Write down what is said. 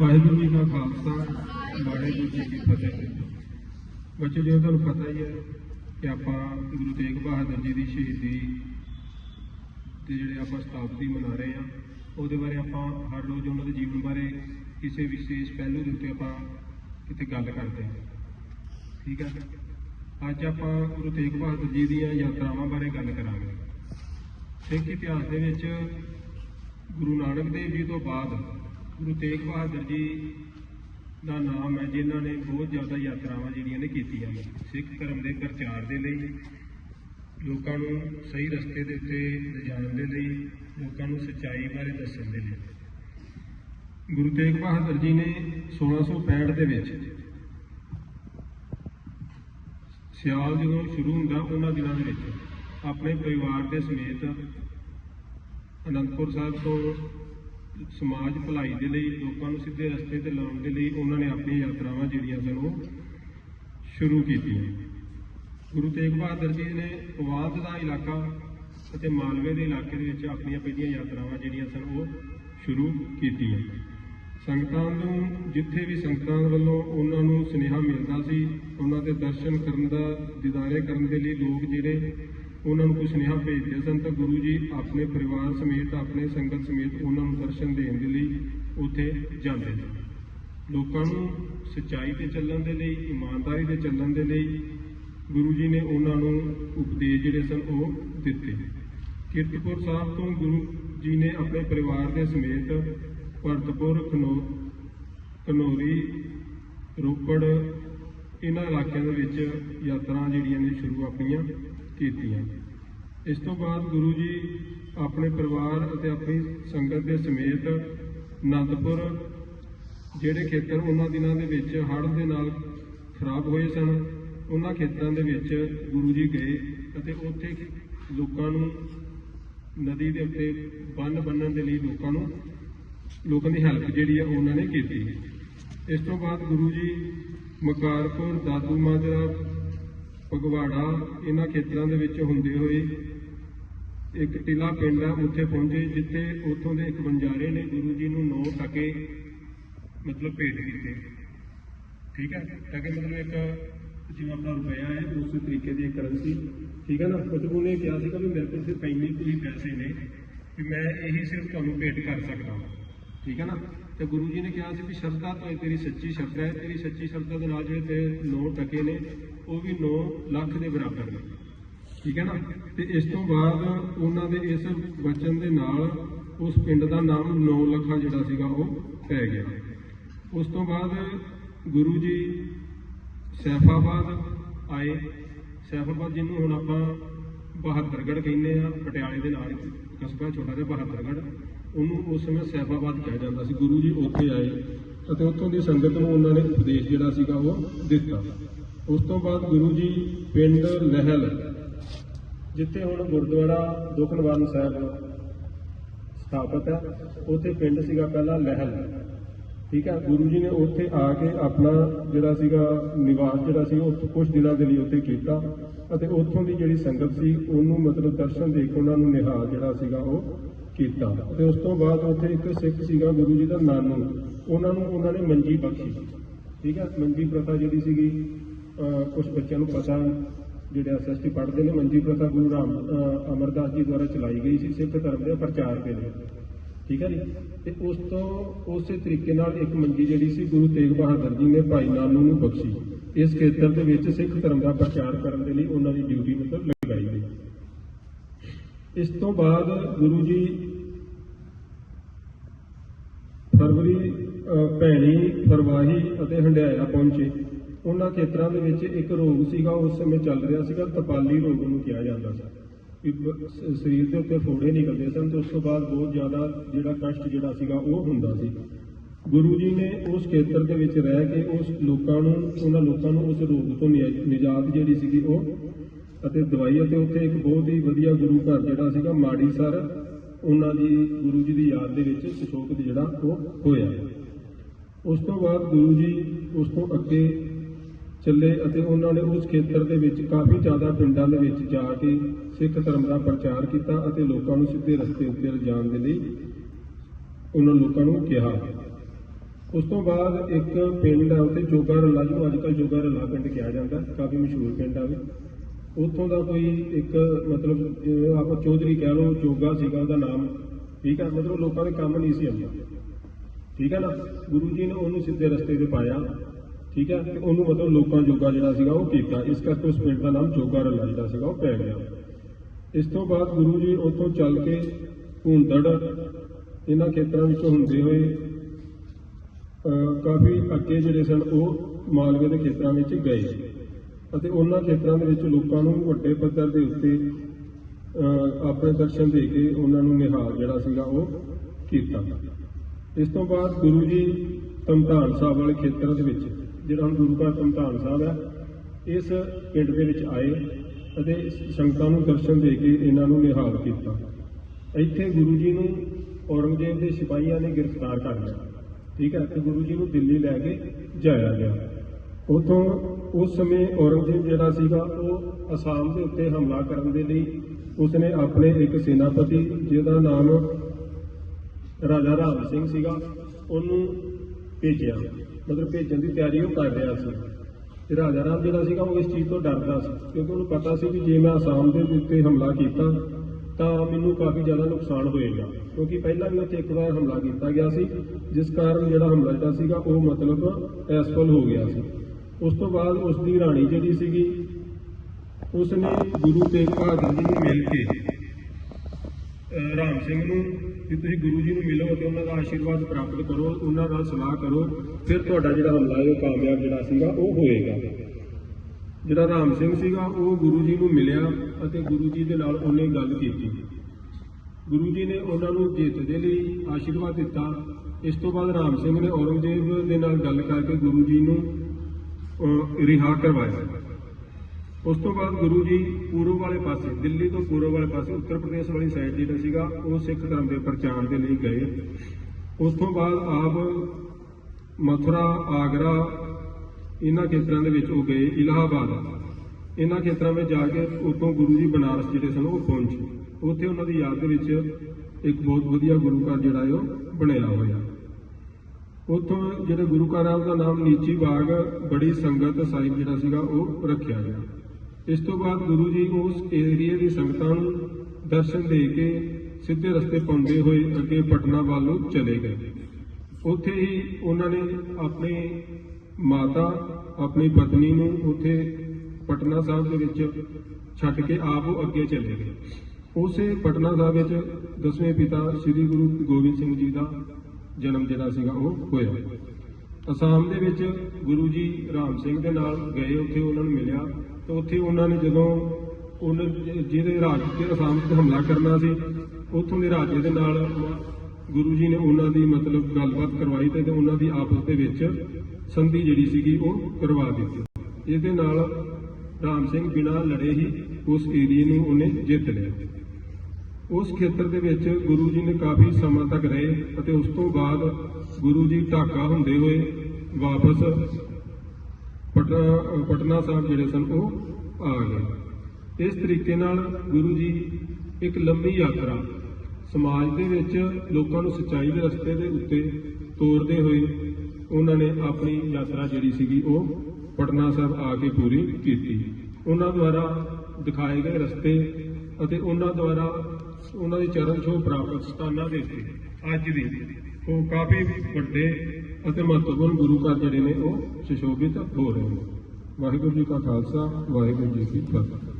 ਵਾਹਿਗੁਰੂ ਜੀ ਕਾ ਖਾਲਸਾ, ਵਾਹਿਗੁਰੂ ਜੀ ਕੀ ਫਤਿਹ। ਬੱਚੇ ਜੋ ਤੁਹਾਨੂੰ ਪਤਾ ਹੀ ਹੈ ਕਿ ਆਪਾਂ ਗੁਰੂ ਤੇਗ ਬਹਾਦਰ ਜੀ ਦੀ ਸ਼ਹੀਦੀ ਤੇ ਜਿਹੜੇ ਆਪਾਂ ਸ਼ਤਾਬਦੀ ਮਨਾ ਰਹੇ ਆ ਉਹਦੇ ਬਾਰੇ ਆਪਾਂ ਹਰ ਰੋਜ਼ ਉਹਨਾਂ ਦੇ ਜੀਵਨ ਬਾਰੇ ਕਿਸੇ ਵਿਸ਼ੇਸ਼ ਪਹਿਲੂ ਦੇ ਉੱਤੇ ਆਪਾਂ ਕਿਤੇ ਗੱਲ ਕਰਦੇ ਹਾਂ। ਠੀਕ ਹੈ? ਅੱਜ ਆਪਾਂ ਗੁਰੂ ਤੇਗ ਬਹਾਦਰ ਜੀ ਦੀਆਂ ਯਾਤਰਾਵਾਂ ਬਾਰੇ ਗੱਲ ਕਰਾਂਗੇ। ਸਿੱਖ ਇਤਿਹਾਸ ਦੇ ਵਿੱਚ ਗੁਰੂ ਨਾਨਕ ਦੇਵ ਜੀ ਤੋਂ ਬਾਅਦ ਗੁਰੂ ਤੇਗ ਬਹਾਦਰ ਜੀ ਦਾ ਨਾਮ ਹੈ, ਜਿਨ੍ਹਾਂ ਨੇ ਬਹੁਤ ਜ਼ਿਆਦਾ ਯਾਤਰਾਵਾਂ ਜਿਹੜੀਆਂ ਨੇ ਕੀਤੀਆਂ ਨੇ, ਸਿੱਖ ਧਰਮ ਦੇ ਪ੍ਰਚਾਰ ਦੇ ਲਈ, ਲੋਕਾਂ ਨੂੰ ਸਹੀ ਰਸਤੇ ਦੇ ਉੱਤੇ ਲਿਜਾਣ ਦੇ ਲਈ, ਲੋਕਾਂ ਨੂੰ ਸੱਚਾਈ ਬਾਰੇ ਦੱਸਣ ਦੇ ਲਈ। ਗੁਰੂ ਤੇਗ ਬਹਾਦਰ ਜੀ ਨੇ 1665 ਦੇ ਵਿੱਚ ਸਿਆਲ ਜਦੋਂ ਸ਼ੁਰੂ ਹੁੰਦਾ, ਉਹਨਾਂ ਦਿਨਾਂ ਦੇ ਵਿੱਚ ਆਪਣੇ ਪਰਿਵਾਰ ਦੇ ਸਮੇਤ ਅਨੰਦਪੁਰ ਸਾਹਿਬ ਤੋਂ ਸਮਾਜ ਭਲਾਈ ਦੇ ਲਈ, ਲੋਕਾਂ ਨੂੰ ਸਿੱਧੇ ਰਸਤੇ ਤੇ ਲਾਉਣ ਦੇ ਲਈ ਉਹਨਾਂ ਨੇ ਆਪਣੀਆਂ ਯਾਤਰਾਵਾਂ ਜਿਹੜੀਆਂ ਸਨ ਉਹ ਸ਼ੁਰੂ ਕੀਤੀਆਂ। ਗੁਰੂ ਤੇਗ ਬਹਾਦਰ ਜੀ ਨੇ ਪਵਾਦ ਦਾ ਇਲਾਕਾ ਅਤੇ ਮਾਲਵੇ ਦੇ ਇਲਾਕੇ ਦੇ ਵਿੱਚ ਆਪਣੀਆਂ ਪਹਿਲੀਆਂ ਯਾਤਰਾਵਾਂ ਜਿਹੜੀਆਂ ਸਨ ਉਹ ਸ਼ੁਰੂ ਕੀਤੀਆਂ। ਸੰਗਤਾਂ ਨੂੰ, ਜਿੱਥੇ ਵੀ ਸੰਗਤਾਂ ਵੱਲੋਂ ਉਹਨਾਂ ਨੂੰ ਸੁਨੇਹਾ ਮਿਲਦਾ ਸੀ, ਉਹਨਾਂ ਦੇ ਦਰਸ਼ਨ ਕਰਨ ਦਾ, ਦੀਦਾਰੇ ਕਰਨ ਦੇ ਲਈ ਲੋਕ ਜਿਹੜੇ ਉਹਨਾਂ ਨੂੰ ਕੋਈ ਸੁਨੇਹਾ ਭੇਜਦੇ ਸਨ ਤਾਂ ਗੁਰੂ ਜੀ ਆਪਣੇ ਪਰਿਵਾਰ ਸਮੇਤ, ਆਪਣੇ ਸੰਗਤ ਸਮੇਤ ਉਹਨਾਂ ਨੂੰ ਦਰਸ਼ਨ ਦੇਣ ਦੇ ਲਈ ਉੱਥੇ ਜਾਂਦੇ ਸਨ ਲੋਕਾਂ ਨੂੰ ਸੱਚਾਈ ਤੇ ਚੱਲਣ ਦੇ ਲਈ, ਇਮਾਨਦਾਰੀ ਤੇ ਚੱਲਣ ਦੇ ਲਈ ਗੁਰੂ ਜੀ ਨੇ ਉਹਨਾਂ ਨੂੰ ਉਪਦੇਸ਼ ਜਿਹੜੇ ਸਨ ਉਹ ਦਿੱਤੇ। ਕੀਰਤਪੁਰ ਸਾਹਿਬ ਤੋਂ ਗੁਰੂ ਜੀ ਨੇ ਆਪਣੇ ਪਰਿਵਾਰ ਦੇ ਸਮੇਤ ਭਰਤਪੁਰ ਖਨੋ ਕਨੌਰੀ, ਰੋਪੜ, ਇਹਨਾਂ ਇਲਾਕਿਆਂ ਦੇ ਵਿੱਚ ਯਾਤਰਾ ਜਿਹੜੀਆਂ ਨੇ ਸ਼ੁਰੂ ਆਪਣੀਆਂ ਕੀਤੀਆਂ। ਇਸ ਤੋਂ ਬਾਅਦ ਗੁਰੂ ਜੀ ਆਪਣੇ ਪਰਿਵਾਰ ਅਤੇ ਆਪਣੀ ਸੰਗਤ ਦੇ ਸਮੇਤ ਅਨੰਦਪੁਰ, ਜਿਹੜੇ ਖੇਤਰ ਉਹਨਾਂ ਦਿਨਾਂ ਦੇ ਵਿੱਚ ਹੜ੍ਹ ਦੇ ਨਾਲ ਖਰਾਬ ਹੋਏ ਸਨ, ਉਹਨਾਂ ਖੇਤਰਾਂ ਦੇ ਵਿੱਚ ਗੁਰੂ ਜੀ ਗਏ ਅਤੇ ਉੱਥੇ ਲੋਕਾਂ ਨੂੰ ਨਦੀ ਦੇ ਉੱਤੇ ਬੰਨ ਬੰਨਣ ਦੇ ਲਈ ਲੋਕਾਂ ਨੂੰ, ਲੋਕਾਂ ਦੀ ਹੈਲਪ ਜਿਹੜੀ ਆ ਉਹਨਾਂ ਨੇ ਕੀਤੀ। ਇਸ ਤੋਂ ਬਾਅਦ ਗੁਰੂ ਜੀ ਮਕਾਰਪੁਰ ਦਾਦੂ ਮਾਜਰਾ ਫਗਵਾੜਾ ਇਹਨਾਂ ਖੇਤਰਾਂ ਦੇ ਵਿੱਚ ਹੁੰਦੇ ਹੋਏ ਇੱਕ ਟਿਲਾ ਪਿੰਡ ਹੈ ਉੱਥੇ ਪਹੁੰਚੇ, ਜਿੱਥੇ ਉੱਥੋਂ ਦੇ ਇੱਕ ਬੰਜਾਰੇ ਨੇ ਗੁਰੂ ਜੀ ਨੂੰ ਨੌ ਟਕੇ ਮਤਲਬ ਭੇਟ ਕੀਤੇ। ਠੀਕ ਹੈ? ਤਾਂ ਕਿ ਮਤਲਬ ਇੱਕ ਜਿਵੇਂ ਆਪਣਾ ਰੁਪਇਆ ਹੈ, ਉਸ ਤਰੀਕੇ ਦੀ ਕਰੰਸੀ। ਠੀਕ ਹੈ ਨਾ? ਕੁਝ ਨੇ ਕਿਹਾ ਸੀਗਾ ਵੀ ਮੇਰੇ ਕੋਲ ਸਿਰਫ ਇੰਨੇ ਕੁ ਪੈਸੇ ਨੇ ਕਿ ਮੈਂ ਇਹੀ ਸਿਰਫ ਤੁਹਾਨੂੰ ਭੇਟ ਕਰ ਸਕਦਾ। ਹਾਂ ਠੀਕ ਹੈ ਨਾ? ਤੇ ਗੁਰੂ ਜੀ ਨੇ ਕਿਹਾ ਸੀ ਵੀ ਸ਼ਰਧਾ ਤੋਂ ਤੇਰੀ ਸੱਚੀ ਸ਼ਰਧਾ ਹੈ, ਤੇਰੀ ਸੱਚੀ ਸ਼ਰਧਾ ਦੇ ਨਾਲ ਜਿਹੜੇ ਤੇ ਨੌ ਟਕੇ ਨੇ ਉਹ ਵੀ 9 ਲੱਖ ਦੇ ਬਰਾਬਰ ਨੇ। ਠੀਕ ਹੈ ਨਾ? ਤੇ ਇਸ ਤੋਂ ਬਾਅਦ ਉਹਨਾਂ ਦੇ ਇਸ ਵਚਨ ਦੇ ਨਾਲ ਉਸ ਪਿੰਡ ਦਾ ਨਾਮ 9 ਲੱਖਾਂ ਜਿਹੜਾ ਸੀਗਾ ਉਹ ਪੈ ਗਿਆ। ਉਸ ਤੋਂ ਬਾਅਦ ਗੁਰੂ ਜੀ ਸੈਫਾਬਾਦ ਆਏ। ਸੈਫਾਬਾਦ ਜਿਹਨੂੰ ਹੁਣ ਆਪਾਂ ਬਹਾਦਰਗੜ੍ਹ ਕਹਿੰਦੇ ਆ ਪਟਿਆਲੇ ਦੇ ਨਾਲ ਕਸਬਾ ਛੋਟਾ ਜਿਹਾ ਬਹਾਦਰਗੜ੍ਹ, ਉਹਨੂੰ ਉਸ ਸਮੇਂ ਸੈਫਾਬਾਦ ਕਿਹਾ ਜਾਂਦਾ ਸੀ। ਗੁਰੂ ਜੀ ਉੱਥੇ ਆਏ ਅਤੇ ਉੱਥੋਂ ਦੀ ਸੰਗਤ ਨੂੰ ਉਹਨਾਂ ਨੇ ਉਪਦੇਸ਼ ਜਿਹੜਾ ਸੀਗਾ ਉਹ ਦਿੱਤਾ। ਉਸ ਤੋਂ ਬਾਅਦ ਗੁਰੂ ਜੀ ਪਿੰਡ ਲਹਿਲ ਜਿੱਥੇ ਹੁਣ ਗੁਰਦੁਆਰਾ ਦੁਖਨਵਾਰਨ ਸਾਹਿਬ ਸਥਾਪਿਤ ਹੈ, ਉੱਥੇ ਪਿੰਡ ਸੀਗਾ ਪਹਿਲਾਂ ਲਹਿਲ ਠੀਕ ਹੈ, ਗੁਰੂ ਜੀ ਨੇ ਉੱਥੇ ਆ ਕੇ ਆਪਣਾ ਜਿਹੜਾ ਸੀਗਾ ਨਿਵਾਸ ਜਿਹੜਾ ਸੀ, ਉਹ ਕੁਝ ਦਿਨਾਂ ਦੇ ਲਈ ਉੱਥੇ ਕੀਤਾ ਅਤੇ ਉੱਥੋਂ ਦੀ ਜਿਹੜੀ ਸੰਗਤ ਸੀ, ਉਹਨੂੰ ਮਤਲਬ ਦਰਸ਼ਨ ਦੇ ਕੇ ਉਹਨਾਂ ਨੂੰ ਨਿਹਾਲ ਜਿਹੜਾ ਸੀਗਾ ਉਹ ਕੀਤਾ। ਤੇ ਉਸ ਤੋਂ ਬਾਅਦ ਉੱਥੇ ਇੱਕ ਸਿੱਖ ਸੀਗਾ ਗੁਰੂ ਜੀ ਦਾ ਨਾਨੂ, ਉਹਨਾਂ ਨੂੰ, ਉਹਨਾਂ ਨੇ ਮੰਜੀ ਬਖਸ਼ੀ। ਠੀਕ ਹੈ, ਮੰਜੀ ਪ੍ਰਥਾ ਜਿਹੜੀ ਸੀਗੀ ਕੁਝ ਬੱਚਿਆਂ ਨੂੰ ਪਤਾ ਜਿਹੜੇ ਐਸਐਸਟੀ ਪੜ੍ਹਦੇ ਨੇ ਮੰਜੀ ਪ੍ਰਥਾ ਗੁਰੂ ਰਾਮ ਅਮਰਦਾਸ ਜੀ ਦੁਆਰਾ ਚਲਾਈ ਗਈ ਸੀ, ਸਿੱਖ ਧਰਮ ਦੇ ਪ੍ਰਚਾਰ ਦੇ ਲਈ। ਠੀਕ ਹੈ ਜੀ? ਤੇ ਉਸ ਤੋਂ ਉਸੇ ਤਰੀਕੇ ਨਾਲ ਇੱਕ ਮੰਜੀ ਜਿਹੜੀ ਸੀ, ਗੁਰੂ ਤੇਗ ਬਹਾਦਰ ਜੀ ਨੇ ਭਾਈ ਨਾਨੂ ਨੂੰ ਬਖਸ਼ੀ। ਇਸ ਖੇਤਰ ਦੇ ਵਿੱਚ ਸਿੱਖ ਧਰਮ ਦਾ ਪ੍ਰਚਾਰ ਕਰਨ ਦੇ ਲਈ ਉਹਨਾਂ ਦੀ ਡਿਊਟੀ ਮਤਲਬ ਲਗਾਈ ਗਈ। ਇਸ ਤੋਂ ਬਾਅਦ ਗੁਰੂ ਜੀ ਫਰਵਰੀ ਭੈਣੀ ਫਰਵਾਹੀ ਅਤੇ ਹੰਡਿਆਇਆ ਪਹੁੰਚੇ। ਉਹਨਾਂ ਖੇਤਰਾਂ ਦੇ ਵਿੱਚ ਇੱਕ ਰੋਗ ਸੀਗਾ, ਉਸ ਸਮੇਂ ਚੱਲ ਰਿਹਾ ਸੀਗਾ, ਤਪਾਲੀ ਰੋਗ ਨੂੰ ਕਿਹਾ ਜਾਂਦਾ ਸੀ। ਵੀ ਸਰੀਰ ਦੇ ਉੱਤੇ ਫੋੜੇ ਨਿਕਲਦੇ ਸਨ ਤੇ ਉਸ ਤੋਂ ਬਾਅਦ ਬਹੁਤ ਜ਼ਿਆਦਾ ਜਿਹੜਾ ਕਸ਼ਟ ਜਿਹੜਾ ਸੀਗਾ, ਉਹ ਹੁੰਦਾ ਸੀ। ਗੁਰੂ ਜੀ ਨੇ ਉਸ ਖੇਤਰ ਦੇ ਵਿੱਚ ਰਹਿ ਕੇ ਉਸ ਲੋਕਾਂ ਨੂੰ, ਉਹਨਾਂ ਲੋਕਾਂ ਨੂੰ ਉਸ ਰੋਗ ਤੋਂ ਨਿਆ- ਨਿਜਾਤ ਜਿਹੜੀ ਸੀਗੀ ਉਹ ਅਤੇ ਦਵਾਈ ਅਤੇ ਉੱਥੇ ਇੱਕ ਬਹੁਤ ਹੀ ਵਧੀਆ ਗੁਰੂ ਘਰ ਜਿਹੜਾ ਸੀਗਾ, ਮਾੜੀ ਸਰ, ਉਹਨਾਂ ਦੀ ਗੁਰੂ ਜੀ ਦੀ ਯਾਦ ਦੇ ਵਿੱਚ ਸਸ਼ੋਕਤ ਜਿਹੜਾ ਉਹ ਹੋਇਆ। ਉਸ ਤੋਂ ਬਾਅਦ ਗੁਰੂ ਜੀ ਉਸ ਤੋਂ ਅੱਗੇ ਚੱਲੇ ਅਤੇ ਉਹਨਾਂ ਨੇ ਉਸ ਖੇਤਰ ਦੇ ਵਿੱਚ ਕਾਫੀ ਜ਼ਿਆਦਾ ਪਿੰਡਾਂ ਦੇ ਵਿੱਚ ਜਾ ਕੇ ਸਿੱਖ ਧਰਮ ਦਾ ਪ੍ਰਚਾਰ ਕੀਤਾ ਅਤੇ ਲੋਕਾਂ ਨੂੰ ਸਿੱਧੇ ਰਸਤੇ ਉੱਤੇ ਲਿਜਾਣ ਦੇ ਲਈ ਉਹਨਾਂ ਲੋਕਾਂ ਨੂੰ ਕਿਹਾ। ਉਸ ਤੋਂ ਬਾਅਦ ਇੱਕ ਪਿੰਡ ਹੈ ਉੱਥੇ ਜੋਗਾ ਰੱਲਾ ਜਿਹਨੂੰ ਅੱਜ ਕੱਲ੍ਹ ਜੋਗਾ ਰੱਲਾ ਪਿੰਡ ਕਿਹਾ ਜਾਂਦਾ, ਕਾਫੀ ਮਸ਼ਹੂਰ ਪਿੰਡ ਆ ਵੀ। ਉੱਥੋਂ ਦਾ ਕੋਈ ਇੱਕ ਮਤਲਬ ਆਪਾਂ ਚੌਧਰੀ ਕਹਿ ਲਓ, ਜੋਗਾ ਸੀਗਾ, ਉਹਦਾ ਨਾਮ ਠੀਕ ਹੈ ਮਤਲਬ ਲੋਕਾਂ ਦੇ ਕੰਮ ਨਹੀਂ ਸੀ ਆਉਂਦਾ। ਠੀਕ ਹੈ ਨਾ? ਗੁਰੂ ਜੀ ਨੇ ਉਹਨੂੰ ਸਿੱਧੇ ਰਸਤੇ ਤੇ ਪਾਇਆ। ਠੀਕ ਹੈ ਤੇ ਉਹਨੂੰ ਮਤਲਬ ਲੋਕਾਂ ਜੋਗਾ ਜਿਹੜਾ ਸੀਗਾ ਉਹ ਕੀਤਾ। ਇਸ ਕਰਕੇ ਉਸ ਪਿੰਡ ਦਾ ਨਾਮ ਜੋਗਾ ਰੱਲਾ ਜਿਹੜਾ ਸੀਗਾ, ਉਹ ਪੈ ਗਿਆ। ਇਸ ਤੋਂ ਬਾਅਦ ਗੁਰੂ ਜੀ ਉੱਥੋਂ ਚੱਲ ਕੇ ਭੂੰਦੜ ਇਹਨਾਂ ਖੇਤਰਾਂ ਵਿੱਚੋਂ ਹੁੰਦੇ ਹੋਏ ਕਾਫੀ ਅੱਗੇ ਜਿਹੜੇ ਸਨ, ਉਹ ਮਾਲਵੇ ਦੇ ਖੇਤਰਾਂ ਵਿੱਚ ਗਏ। ਅਤੇ ਉਹਨਾਂ ਖੇਤਰਾਂ ਦੇ ਵਿੱਚ ਲੋਕਾਂ ਨੂੰ ਵੱਡੇ ਪੱਧਰ ਦੇ ਉੱਤੇ ਆਪਣੇ ਦਰਸ਼ਨ ਦੇ ਕੇ ਉਹਨਾਂ ਨੂੰ ਨਿਹਾਲ ਜਿਹੜਾ ਸੀਗਾ ਉਹ ਕੀਤਾ। ਇਸ ਤੋਂ ਬਾਅਦ ਗੁਰੂ ਜੀ ਤਮਤਾਨ ਸਾਹਿਬ ਵਾਲੇ ਖੇਤਰ ਦੇ ਵਿੱਚ ਜਿਹੜਾ ਹੁਣ ਗੁਰੂ ਘਰ ਤਮਤਾਨ ਸਾਹਿਬ ਹੈ, ਇਸ ਪਿੰਡ ਦੇ ਵਿੱਚ ਆਏ ਅਤੇ ਸੰਗਤਾਂ ਨੂੰ ਦਰਸ਼ਨ ਦੇ ਕੇ ਇਹਨਾਂ ਨੂੰ ਨਿਹਾਲ ਕੀਤਾ। ਇੱਥੇ ਗੁਰੂ ਜੀ ਨੂੰ ਔਰੰਗਜ਼ੇਬ ਦੇ ਸਿਪਾਹੀਆਂ ਨੇ ਗ੍ਰਿਫਤਾਰ ਕਰ ਲਿਆ। ਠੀਕ ਹੈ, ਤੇ ਗੁਰੂ ਜੀ ਨੂੰ ਦਿੱਲੀ ਲੈ ਕੇ ਜਾਇਆ ਗਿਆ। ਉਥੋਂ ਉਸ ਸਮੇਂ ਔਰੰਗਜ਼ੇਬ ਜਿਹੜਾ ਸੀਗਾ, ਉਹ ਅਸਾਮ ਦੇ ਉੱਤੇ ਹਮਲਾ ਕਰਨ ਦੇ ਲਈ ਉਸਨੇ ਆਪਣੇ ਇੱਕ ਸੈਨਾਪਤੀ ਜਿਹਦਾ ਨਾਮ ਰਾਜਾ ਰਾਮ ਸਿੰਘ ਸੀਗਾ, ਉਹਨੂੰ ਭੇਜਿਆ। ਮਤਲਬ ਭੇਜਣ ਦੀ ਤਿਆਰੀ ਉਹ ਕਰ ਰਿਹਾ ਸੀ। ਤੇ ਰਾਜਾ ਰਾਮ ਜਿਹੜਾ ਸੀਗਾ ਉਹ ਇਸ ਚੀਜ਼ ਤੋਂ ਡਰਦਾ ਸੀ, ਕਿਉਂਕਿ ਉਹਨੂੰ ਪਤਾ ਸੀ ਕਿ ਜੇ ਮੈਂ ਅਸਾਮ ਦੇ ਉੱਤੇ ਹਮਲਾ ਕੀਤਾ, ਤਾਂ ਮੈਨੂੰ ਕਾਫੀ ਜ਼ਿਆਦਾ ਨੁਕਸਾਨ ਹੋਏਗਾ। ਕਿਉਂਕਿ ਪਹਿਲਾਂ ਵੀ ਉੱਥੇ ਇੱਕ ਵਾਰ ਹਮਲਾ ਕੀਤਾ ਗਿਆ ਸੀ, ਜਿਸ ਕਾਰਨ ਜਿਹੜਾ ਹਮਲਾ ਜਿਹੜਾ ਸੀਗਾ, ਉਹ ਮਤਲਬ ਐਸਫਲ ਹੋ ਗਿਆ ਸੀ। ਉਸ ਤੋਂ ਬਾਅਦ ਉਸ ਦੀ ਰਾਣੀ ਜਿਹੜੀ ਸੀਗੀ ਉਸ ਨੇ ਗੁਰੂ ਤੇਗ ਬਹਾਦਰ ਜੀ ਨੂੰ ਮਿਲ ਕੇ ਰਾਮ ਸਿੰਘ ਨੂੰ ਕਿ ਤੁਸੀਂ ਗੁਰੂ ਜੀ ਨੂੰ ਮਿਲੋ ਅਤੇ ਉਹਨਾਂ ਦਾ ਆਸ਼ੀਰਵਾਦ ਪ੍ਰਾਪਤ ਕਰੋ, ਉਹਨਾਂ ਨਾਲ ਸਲਾਹ ਕਰੋ, ਫਿਰ ਤੁਹਾਡਾ ਜਿਹੜਾ ਹਮਲਾ ਹੈ, ਉਹ ਕਾਮਯਾਬ ਜਿਹੜਾ ਸੀਗਾ, ਉਹ ਹੋਏਗਾ। ਜਿਹੜਾ ਰਾਮ ਸਿੰਘ ਸੀਗਾ, ਉਹ ਗੁਰੂ ਜੀ ਨੂੰ ਮਿਲਿਆ ਅਤੇ ਗੁਰੂ ਜੀ ਦੇ ਨਾਲ ਉਹਨੇ ਗੱਲ ਕੀਤੀ। ਗੁਰੂ ਜੀ ਨੇ ਉਹਨਾਂ ਨੂੰ ਜਿੱਤ ਦੇ ਲਈ ਆਸ਼ੀਰਵਾਦ ਦਿੱਤਾ। ਇਸ ਤੋਂ ਬਾਅਦ ਰਾਮ ਸਿੰਘ ਨੇ ਔਰੰਗਜ਼ੇਬ ਦੇ ਨਾਲ ਗੱਲ ਕਰਕੇ ਗੁਰੂ ਜੀ ਨੂੰ ਰਿਹਾ ਕਰਵਾਇਆ। ਉਸ ਤੋਂ ਬਾਅਦ ਗੁਰੂ ਜੀ ਪੂਰਬ ਵਾਲੇ ਪਾਸੇ, ਦਿੱਲੀ ਤੋਂ ਪੂਰਬ ਵਾਲੇ ਪਾਸੇ, ਉੱਤਰ ਪ੍ਰਦੇਸ਼ ਵਾਲੀ ਸਾਈਡ ਜਿਹੜਾ ਸੀਗਾ, ਉਹ ਸਿੱਖ ਧਰਮ ਦੇ ਪ੍ਰਚਾਰ ਦੇ ਲਈ ਗਏ। ਉਸ ਤੋਂ ਬਾਅਦ ਆਪ ਮਥੁਰਾ, ਆਗਰਾ, ਇਹਨਾਂ ਖੇਤਰਾਂ ਦੇ ਵਿੱਚ ਉਹ ਗਏ, ਇਲਾਹਾਬਾਦ। ਇਹਨਾਂ ਖੇਤਰਾਂ ਵਿੱਚ ਜਾ ਕੇ ਉੱਥੋਂ ਗੁਰੂ ਜੀ ਬਨਾਰਸ ਜਿਹੜੇ ਸਨ, ਉਹ ਪਹੁੰਚੇ। ਉੱਥੇ ਉਹਨਾਂ ਦੀ ਯਾਦ ਦੇ ਵਿੱਚ ਇੱਕ ਬਹੁਤ ਵਧੀਆ ਗੁਰੂ ਘਰ ਜਿਹੜਾ ਹੈ, ਉਹ ਬਣਿਆ ਹੋਇਆ। ਉੱਥੋਂ ਜਿਹੜੇ ਗੁਰੂ ਘਰ ਹੈ ਉਹਦਾ ਨਾਮ ਨੀਚੀ ਬਾਗ, ਬੜੀ ਸੰਗਤ ਸਾਹਿਬ ਜਿਹੜਾ ਸੀਗਾ, ਉਹ ਰੱਖਿਆ ਗਿਆ। ਇਸ ਤੋਂ ਬਾਅਦ ਗੁਰੂ ਜੀ ਉਸ ਏਰੀਏ ਦੀ ਸੰਗਤਾਂ ਨੂੰ ਦਰਸ਼ਨ ਦੇ ਕੇ ਸਿੱਧੇ ਰਸਤੇ ਪਾਉਂਦੇ ਹੋਏ ਅੱਗੇ ਪਟਨਾ ਵੱਲ ਨੂੰ ਚਲੇ ਗਏ। ਉੱਥੇ ਹੀ ਉਹਨਾਂ ਨੇ ਆਪਣੇ ਮਾਤਾ, ਆਪਣੀ ਪਤਨੀ ਨੂੰ ਉੱਥੇ ਪਟਨਾ ਸਾਹਿਬ ਦੇ ਵਿੱਚ ਛੱਡ ਕੇ ਆਪ ਉਹ ਅੱਗੇ ਚਲੇ ਗਏ। ਉਸੇ ਪਟਨਾ ਸਾਹਿਬ ਵਿੱਚ ਦਸਵੇਂ ਪਿਤਾ ਸ੍ਰੀ ਗੁਰੂ ਗੋਬਿੰਦ ਸਿੰਘ ਜੀ ਦਾ ਜਨਮ ਜਿਹੜਾ ਸੀਗਾ ਉਹ ਹੋਇਆ। ਅਸਾਮ ਦੇ ਵਿੱਚ ਗੁਰੂ ਜੀ ਰਾਮ ਸਿੰਘ ਦੇ ਨਾਲ ਗਏ, ਉੱਥੇ ਉਹਨਾਂ ਨੂੰ ਮਿਲਿਆ। ਤੇ ਉੱਥੇ ਉਹਨਾਂ ਨੇ ਜਦੋਂ ਉਹਨਾਂ ਜਿਹਦੇ ਰਾਜ ਤੇ ਅਸਾਮ ਤੇ ਹਮਲਾ ਕਰਨਾ ਸੀ, ਉੱਥੋਂ ਦੇ ਰਾਜੇ ਦੇ ਨਾਲ ਗੁਰੂ ਜੀ ਨੇ ਉਹਨਾਂ ਦੀ ਮਤਲਬ ਗੱਲਬਾਤ ਕਰਵਾਈ ਤੇ ਤੇ ਉਹਨਾਂ ਦੀ ਆਪਸ ਦੇ ਵਿੱਚ ਸੰਧੀ ਜਿਹੜੀ ਸੀਗੀ ਉਹ ਕਰਵਾ ਦਿੱਤੀ। ਇਹਦੇ ਨਾਲ ਰਾਮ ਸਿੰਘ ਬਿਨਾਂ ਲੜੇ ਹੀ ਉਸ ਏਰੀਏ ਨੂੰ ਉਹਨੇ ਜਿੱਤ ਲਿਆ। ਉਸ ਖੇਤਰ ਦੇ ਵਿੱਚ ਗੁਰੂ ਜੀ ਨੇ ਕਾਫੀ ਸਮਾਂ ਤੱਕ ਰਹੇ ਅਤੇ ਉਸ ਤੋਂ ਬਾਅਦ ਗੁਰੂ ਜੀ ਢਾਕਾ ਹੁੰਦੇ ਹੋਏ ਵਾਪਸ ਪਟਨਾ ਪਟਨਾ ਸਾਹਿਬ ਜਿਹੜੇ ਸਨ, ਉਹ ਆ ਗਏ। ਇਸ ਤਰੀਕੇ ਨਾਲ ਗੁਰੂ ਜੀ ਇੱਕ ਲੰਮੀ ਯਾਤਰਾ ਸਮਾਜ ਦੇ ਵਿੱਚ ਲੋਕਾਂ ਨੂੰ ਸੱਚਾਈ ਦੇ ਰਸਤੇ ਦੇ ਉੱਤੇ ਤੋਰਦੇ ਹੋਏ ਉਹਨਾਂ ਨੇ ਆਪਣੀ ਯਾਤਰਾ ਜਿਹੜੀ ਸੀਗੀ, ਉਹ ਪਟਨਾ ਸਾਹਿਬ ਆ ਕੇ ਪੂਰੀ ਕੀਤੀ। ਉਹਨਾਂ ਦੁਆਰਾ ਦਿਖਾਏ ਗਏ ਰਸਤੇ ਅਤੇ ਉਹਨਾਂ ਦੁਆਰਾ ਉਹਨਾਂ ਦੇ ਚਰਨ ਛੋਹ ਪ੍ਰਾਪਤ ਸਥਾਨਾਂ ਦੇ ਉੱਤੇ ਅੱਜ ਵੀ ਉਹ ਕਾਫੀ ਵੱਡੇ ਅਤੇ ਮਹੱਤਵਪੂਰਨ ਗੁਰੂ ਘਰ ਜਿਹੜੇ ਨੇ ਉਹ ਸੁਸ਼ੋਭਿਤ ਹੋ ਰਹੇ ਨੇ। ਵਾਹਿਗੁਰੂ ਜੀ ਕਾ ਖਾਲਸਾ, ਵਾਹਿਗੁਰੂ ਜੀ ਕੀ ਫਤਿਹ।